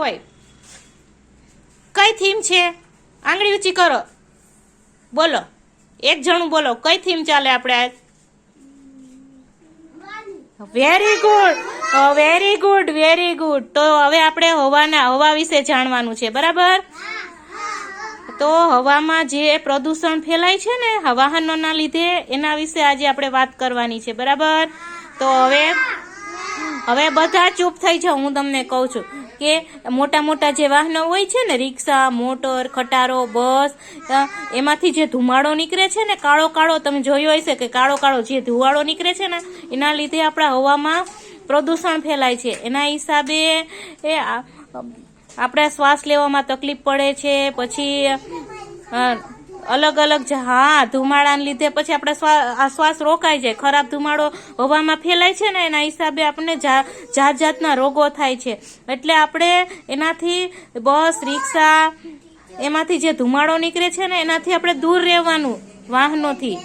કોઈ. કઈ થીમ છે? આંગળી ઊંચી કરો. બોલો. એક જણું બોલો. કઈ થીમ ચાલે આપણે very good very good very good તો હવે આપણે હવાના, હવા વિશે જાણવાનું છે. બરાબર? તો હવામાં જે પ્રદૂષણ ફેલાય છે ને વાહનોના લીધે એના વિશે આજે આપણે વાત કરવાની છે. બરાબર? તો હવે હવે બધા ચૂપ થઈ જાઓ, હું તમને કહું છું કે મોટા મોટા જે વાહનો હોય છે ને, રિક્ષા, મોટર, ખટારો, બસ એમાંથી જે ધુમાડો નીકળે છે ને, કાળો કાળો, તમે જોયો હશે કે કાળો કાળો જે ધુવાળો નીકળે છે ને, એના લીધે આપણા હવામાં પ્રદૂષણ ફેલાય છે. એના હિસાબે એ આપણે શ્વાસ લેવામાં તકલીફ પડે છે, પછી અલગ અલગ જે, હા, ધુમાડાને લીધે પછી આપણે આ શ્વાસ રોકાઈ જાય. ખરાબ ધુમાડો હવામાં ફેલાય છે ને, એના હિસાબે આપણને જાત જાતના રોગો થાય છે. એટલે આપણે એનાથી બસ, રિક્ષા, એમાંથી જે ધુમાડો નીકળે છે ને, એનાથી આપણે દૂર રહેવાનું, વાહનોથી.